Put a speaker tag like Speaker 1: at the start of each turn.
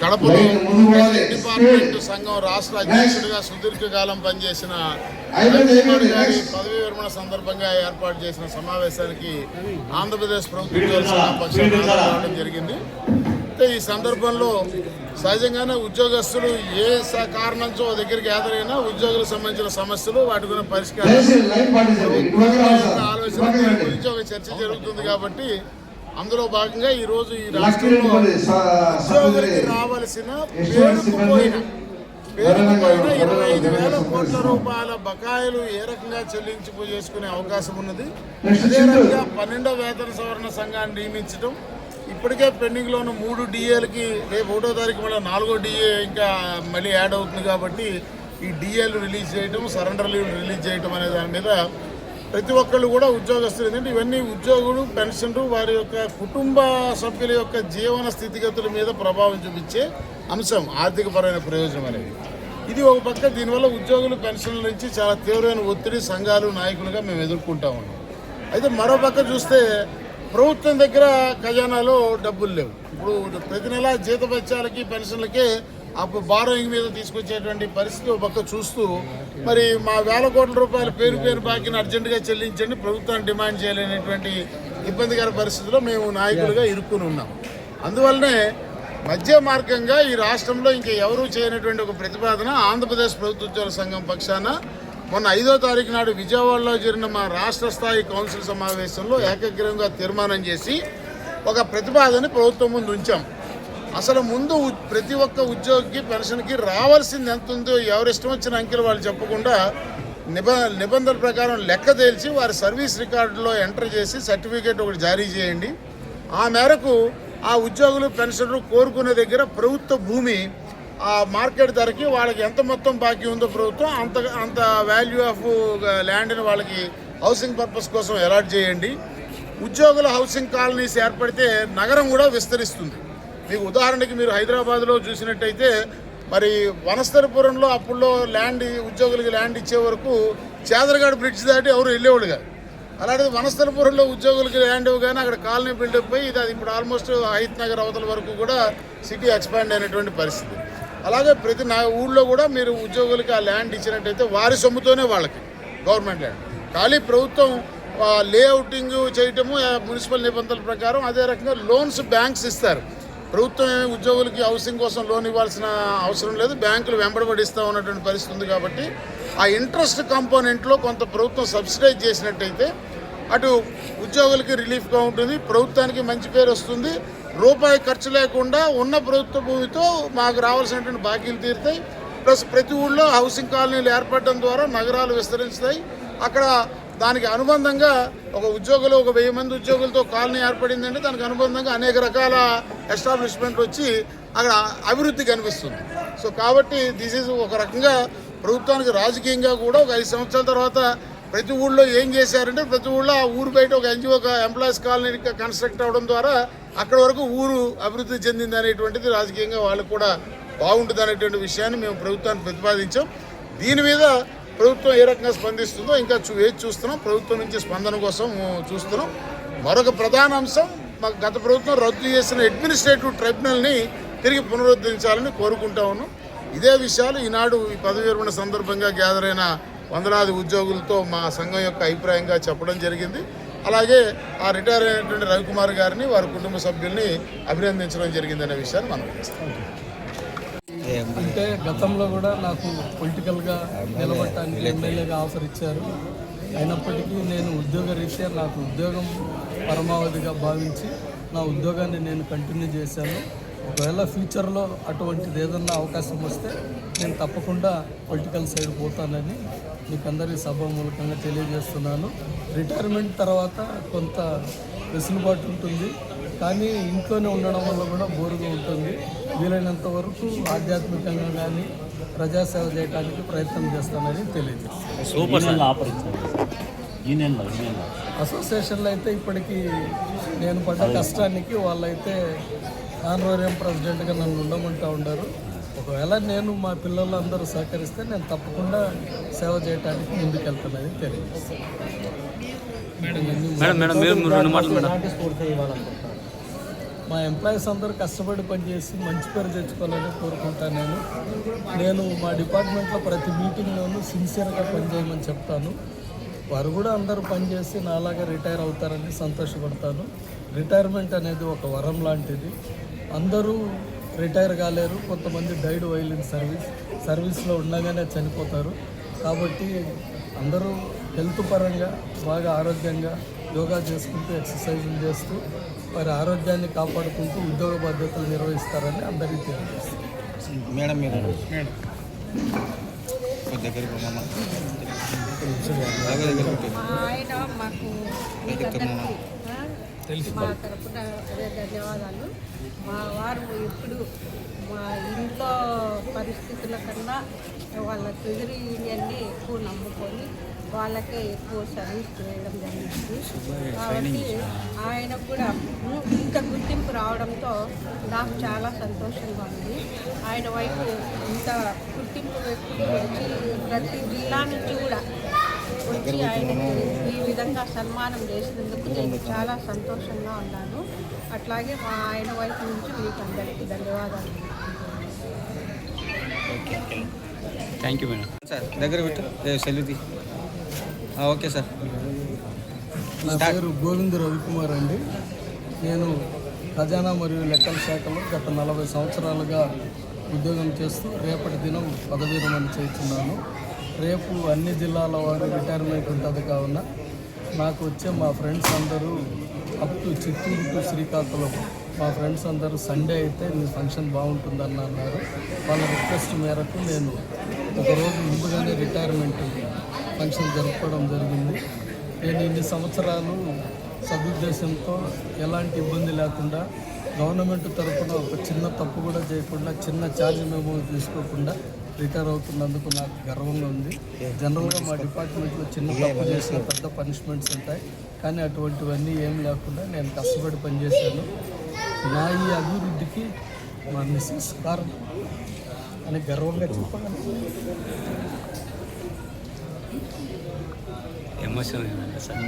Speaker 1: కడపలో. డిపార్ట్మెంట్ సంఘం రాష్ట్ర అధ్యక్షుడిగా సుదీర్ఘకాలం పనిచేసిన
Speaker 2: అయిపోయింది, అయిపోయింది.
Speaker 1: గారి పదవీ విరమణ సందర్భంగా ఏర్పాటు చేసిన సమావేశానికి ఆంధ్రప్రదేశ్ ప్రభుత్వ జరిగింది అయితే ఈ సందర్భంలో సహజంగానే ఉద్యోగస్తులు ఏ కారణంతో దగ్గరికి ఎదురైనా ఉద్యోగులకు సంబంధించిన సమస్యలు వాటి గురించి పరిష్కారం. ఆలోచన. గురించి ఒక చర్చ జరుగుతుంది కాబట్టి అందులో భాగంగా ఈ రోజు ఈ రాష్ట్రంలో ఉద్యోగులకి. రావాల్సిన పేరుకుపోయిన పేరుకుపోయిన ఇరవై ఐదు వేల కోట్ల రూపాయల బకాయిలు ఏ రకంగా చెల్లింపు చేసుకునే అవకాశం ఉన్నది అదే. రకంగా పన్నెండో వేతన సవరణ సంఘాన్ని నియమించడం ఇప్పటికే పెండింగ్లో ఉన్న మూడు డిఏలకి రేపు ఒకటో తారీఖు మళ్ళీ నాలుగో డిఏ ఇంకా మళ్ళీ యాడ్ అవుతుంది కాబట్టి ఈ డిఏలు రిలీజ్ చేయటం సరెండర్ లీవ్ రిలీజ్ చేయటం అనే దాని మీద ప్రతి ఒక్కళ్ళు కూడా ఉద్యోగస్తులు. ఎందుకంటే ఇవన్నీ ఉద్యోగులు పెన్షన్లు వారి యొక్క కుటుంబ సభ్యుల యొక్క జీవన స్థితిగతుల మీద ప్రభావం చూపించే అంశం ఆర్థికపరమైన ప్రయోజనం అనేది. ఇది ఒక పక్క దీనివల్ల ఉద్యోగులు పెన్షన్ల నుంచి చాలా తీవ్రమైన ఒత్తిడి సంఘాలు నాయకులుగా మేము ఎదుర్కొంటా ఉన్నాం. అయితే మరో పక్క చూస్తే ప్రభుత్వం దగ్గర ఖజానాలో డబ్బులు లేవు. ఇప్పుడు ప్రతి నెల జీతభత్యాలకి పెన్షన్లకి అప్పుడు బారోయింగ్ మీద తీసుకొచ్చేటువంటి పరిస్థితి ఒక పక్క చూస్తూ మరి మా వేల కోట్ల రూపాయల పేరు పేరు బాకీని అర్జెంటుగా చెల్లించండి ప్రభుత్వాన్ని డిమాండ్ చేయలేనటువంటి ఇబ్బందికర పరిస్థితిలో మేము నాయకులుగా ఇరుక్కుని ఉన్నాం. అందువల్లనే మధ్య మార్గంగా ఈ రాష్ట్రంలో ఇంకా ఎవరూ చేయనటువంటి ఒక ప్రతిపాదన ఆంధ్రప్రదేశ్ ప్రభుత్వ ఉద్యోగుల సంఘం పక్షాన మొన్న ఐదో తారీఖు నాడు విజయవాడలో జరిగిన మా రాష్ట్ర స్థాయి కౌన్సిల్ సమావేశంలో ఏకగ్రీవంగా తీర్మానం చేసి ఒక ప్రతిపాదన ప్రభుత్వం ముందు ఉంచాం. అసలు ముందు ప్రతి ఒక్క ఉద్యోగికి పెన్షన్కి రావాల్సింది ఎంత ఉందో ఎవరిష్టం వచ్చిన అంకెలు వాళ్ళు చెప్పకుండా నిబ నిబంధనల ప్రకారం లెక్క తేల్చి వారి సర్వీస్ రికార్డులో ఎంటర్ చేసి సర్టిఫికేట్ ఒకటి జారీ చేయండి. ఆ మేరకు ఆ ఉద్యోగులు పెన్షన్లు కోరుకునే దగ్గర ప్రభుత్వ భూమి ఆ మార్కెట్ ధరకి వాళ్ళకి ఎంత మొత్తం బాకీ ఉందో ప్రభుత్వం అంత అంత వాల్యూ ఆఫ్ ల్యాండ్ని వాళ్ళకి హౌసింగ్ పర్పస్ కోసం అలాట్ చేయండి. ఉద్యోగుల హౌసింగ్ కాలనీస్ ఏర్పడితే నగరం కూడా విస్తరిస్తుంది. మీకు ఉదాహరణకి మీరు హైదరాబాద్లో చూసినట్టయితే మరి వనస్థలపురంలో అప్పుల్లో ల్యాండ్ ఉద్యోగులకి ల్యాండ్ ఇచ్చే వరకు చాదరగాడ్ బ్రిడ్జ్ దాటి ఎవరు వెళ్ళేవాడు కాదు. అలాంటిది వనస్థలపురంలో ఉద్యోగులకి ల్యాండ్ ఇవ్వగానే అక్కడ కాలనీ బిల్డప్ అయ్యి ఇది అది ఇప్పుడు ఆల్మోస్ట్ హైత్ నగర్ అవతల వరకు కూడా సిటీ ఎక్స్పాండ్ అయినటువంటి పరిస్థితి. అలాగే ప్రతి నా ఊళ్ళో కూడా మీరు ఉద్యోగులకి ఆ ల్యాండ్ ఇచ్చినట్టయితే వారి సొమ్ముతోనే వాళ్ళకి గవర్నమెంట్ ల్యాండ్ ఖాళీ ప్రభుత్వం లేఅవుటింగ్ చేయటము మున్సిపల్ నిబంధనల ప్రకారం అదే రకంగా లోన్స్ బ్యాంక్స్ ఇస్తారు. ప్రభుత్వం ఏమి ఉద్యోగులకి హౌసింగ్ కోసం లోన్ ఇవ్వాల్సిన అవసరం లేదు. బ్యాంకులు వెంబడబడిస్తూ ఉన్నటువంటి పరిస్థితి ఉంది కాబట్టి ఆ ఇంట్రెస్ట్ కాంపోనెంట్లో కొంత ప్రభుత్వం సబ్సిడైజ్ చేసినట్టయితే అటు ఉద్యోగులకి రిలీఫ్గా ఉంటుంది. ప్రభుత్వానికి మంచి పేరు వస్తుంది. రూపాయి ఖర్చు లేకుండా ఉన్న ప్రభుత్వ భూమితో మాకు రావాల్సినటువంటి బాకీలు తీరుతాయి. ప్లస్ ప్రతి ఊళ్ళో హౌసింగ్ కాలనీలు ఏర్పడడం ద్వారా నగరాలు విస్తరిస్తాయి. అక్కడ దానికి అనుబంధంగా ఒక ఉద్యోగులు ఒక వెయ్యి మంది ఉద్యోగులతో కాలనీ ఏర్పడిందంటే దానికి అనుబంధంగా అనేక రకాల ఎస్టాబ్లిష్మెంట్ వచ్చి అక్కడ అభివృద్ధి కనిపిస్తుంది. సో కాబట్టి దిస్ ఈజ్ ఒక రకంగా ప్రభుత్వానికి రాజకీయంగా కూడా ఒక ఐదు సంవత్సరాల తర్వాత ప్రతి ఊళ్ళో ఏం చేశారంటే ప్రతి ఊళ్ళో ఆ ఊరు బయట ఒక ఎన్జిఓ ఒక ఎంప్లాయీస్ కాలనీ కన్స్ట్రక్ట్ అవడం ద్వారా అక్కడ వరకు ఊరు అభివృద్ధి చెందింది అనేటువంటిది రాజకీయంగా వాళ్ళకు కూడా బాగుంటుంది అనేటువంటి విషయాన్ని మేము ప్రభుత్వాన్ని ప్రతిపాదించాం. దీని మీద ప్రభుత్వం ఏ రకంగా స్పందిస్తుందో ఇంకా చూ వేచి చూస్తున్నాం? ప్రభుత్వం నుంచి స్పందన కోసం చూస్తున్నాం. మరొక ప్రధాన అంశం మాకు గత ప్రభుత్వం రద్దు చేసిన అడ్మినిస్ట్రేటివ్ ట్రైబ్యునల్ని తిరిగి పునరుద్ధరించాలని కోరుకుంటా ఉన్నాం. ఇదే విషయాలు ఈనాడు ఈ పదవి విరమణ సందర్భంగా గ్యాదర్ అయిన వందలాది ఉద్యోగులతో మా సంఘం యొక్క అభిప్రాయంగా చెప్పడం జరిగింది. అలాగే ఆ రిటైర్ అయినటువంటి రవికుమార్ గారిని వారి కుటుంబ సభ్యుల్ని అభినందించడం జరిగిందనే విషయాన్ని మనం చేస్తాం.
Speaker 3: అంటే గతంలో కూడా నాకు పొలిటికల్గా నిలబడటానికి ఎమ్మెల్యేగా ఆఫర్ ఇచ్చారు. అయినప్పటికీ నేను ఉద్యోగ రీత్యా నాకు ఉద్యోగం పరమావధిగా భావించి నా ఉద్యోగాన్ని నేను కంటిన్యూ చేశాను. ఒకవేళ ఫ్యూచర్లో అటువంటిది ఏదన్నా అవకాశం వస్తే నేను తప్పకుండా పొలిటికల్ సైడ్ పోతానని మీకు అందరికీ సభామూలకంగా తెలియజేస్తున్నాను. రిటైర్మెంట్ తర్వాత కొంత వెసులుబాటు ఉంటుంది. కానీ ఇంట్లోనే ఉండడం వల్ల కూడా బోరుగా ఉంటుంది. వీలైనంత వరకు ఆధ్యాత్మికంగా కానీ ప్రజాసేవ చేయడానికి ప్రయత్నం చేస్తానని తెలియజేస్తాను.
Speaker 4: సూపర్
Speaker 3: అసోసియేషన్లో అయితే ఇప్పటికీ నేను పడ్డ కష్టానికి వాళ్ళైతే ఆనరోరియం ప్రెసిడెంట్గా నన్ను ఉండమంటూ ఉండారు. ఒకవేళ నేను మా పిల్లలు అందరూ సహకరిస్తే నేను తప్పకుండా సేవ చేయడానికి ముందుకెళ్తానని తెలియజేస్తాను
Speaker 4: మేడం మేడం మీరు రెండు మాటలు మేడం
Speaker 3: మా ఎంప్లాయీస్ అందరూ కష్టపడి పనిచేసి మంచి పేరు తెచ్చుకోవాలని కోరుకుంటాను నేను. నేను మా డిపార్ట్మెంట్లో ప్రతి మీటింగ్లోనూ సిన్సియర్గా పనిచేయమని చెప్తాను. వారు కూడా అందరూ పనిచేసి నాలాగా రిటైర్ అవుతారని సంతోషపడతాను. రిటైర్మెంట్ అనేది ఒక వరం లాంటిది. అందరూ రిటైర్ కాలేరు కొంతమంది డైడ్ వైల్ ఇన్ సర్వీస్ సర్వీస్లో ఉండగానే చనిపోతారు. కాబట్టి అందరూ హెల్త్ పరంగా బాగా ఆరోగ్యంగా యోగా చేసుకుంటూ ఎక్సర్సైజులు చేస్తూ వారి ఆరోగ్యాన్ని కాపాడుకుంటూ ఉద్యోగ బాధ్యతలు నిర్వహిస్తారని అందరికీ తెలియజేస్తారు
Speaker 5: మేడం మీరు
Speaker 6: ఆయన మాకు మా తరపున అదే ధన్యవాదాలు. మా వారు ఎప్పుడు మా ఇంట్లో పరిస్థితుల కన్నా వాళ్ళ ట్రెజరీ యూనియన్ని ఎక్కువ నమ్ముకొని వాళ్ళకే ఎక్కువ సర్వీస్ చేయడం జరిగింది. కాబట్టి ఆయన కూడా ఉమ్, ఇంత గుర్తింపు రావడంతో నాకు చాలా సంతోషంగా ఉంది. ఆయన వైపు ఇంత గుర్తింపు వ్యక్తి వచ్చి ప్రతి జిల్లా నుంచి కూడా వచ్చి ఆయనకి ఈ విధంగా సన్మానం చేసినందుకు నేను చాలా సంతోషంగా ఉన్నాను. అట్లాగే మా ఆయన వైపు నుంచి మీకు అందరికీ ధన్యవాదాలు.
Speaker 4: థ్యాంక్ యూ మేడం
Speaker 5: సార్ దగ్గర పెట్టు. ఏ సెల్లుది ఓకే సార్.
Speaker 3: నా పేరు గోవింద్ రవికుమార్ అండి. నేను ఖజానా మరియు లెక్కల శాఖలో గత నలభై సంవత్సరాలుగా ఉద్యోగం చేస్తూ రేపటి దినం పదవీ విరమణ చేస్తున్నాను. రేపు అన్ని జిల్లాల వారి రిటైర్మెంట్ ఉంటుంది కావున నాకు వచ్చే మా ఫ్రెండ్స్ అందరూ up to Chittoor to Srikakulam. మా ఫ్రెండ్స్ అందరూ సండే అయితే మీ ఫంక్షన్ బాగుంటుందని అన్నారు వాళ్ళ రిక్వెస్ట్ మేరకు నేను ఒకరోజు ముందుగానే రిటైర్మెంట్ ఫంక్షన్ జరుపుకోవడం జరిగింది. నేను ఇన్ని సంవత్సరాలు సదుద్దేశంతో ఎలాంటి ఇబ్బంది లేకుండా గవర్నమెంట్ తరఫున ఒక చిన్న తప్పు కూడా చేయకుండా చిన్న ఛార్జ్ మేము తీసుకోకుండా రిటైర్ అవుతున్నందుకు నాకు గర్వంగా ఉంది. జనరల్గా మా డిపార్ట్మెంట్లో చిన్న తప్పు చేసిన పెద్ద పనిష్మెంట్స్ ఉంటాయి. కానీ అటువంటివన్నీ ఏం లేకుండా నేను కష్టపడి పనిచేశాను. నా ఈ అభివృద్ధికి మా మిస్సెస్ కారణం అని గర్వంగా చెప్పగలను
Speaker 4: ఎమోషనల్ సార్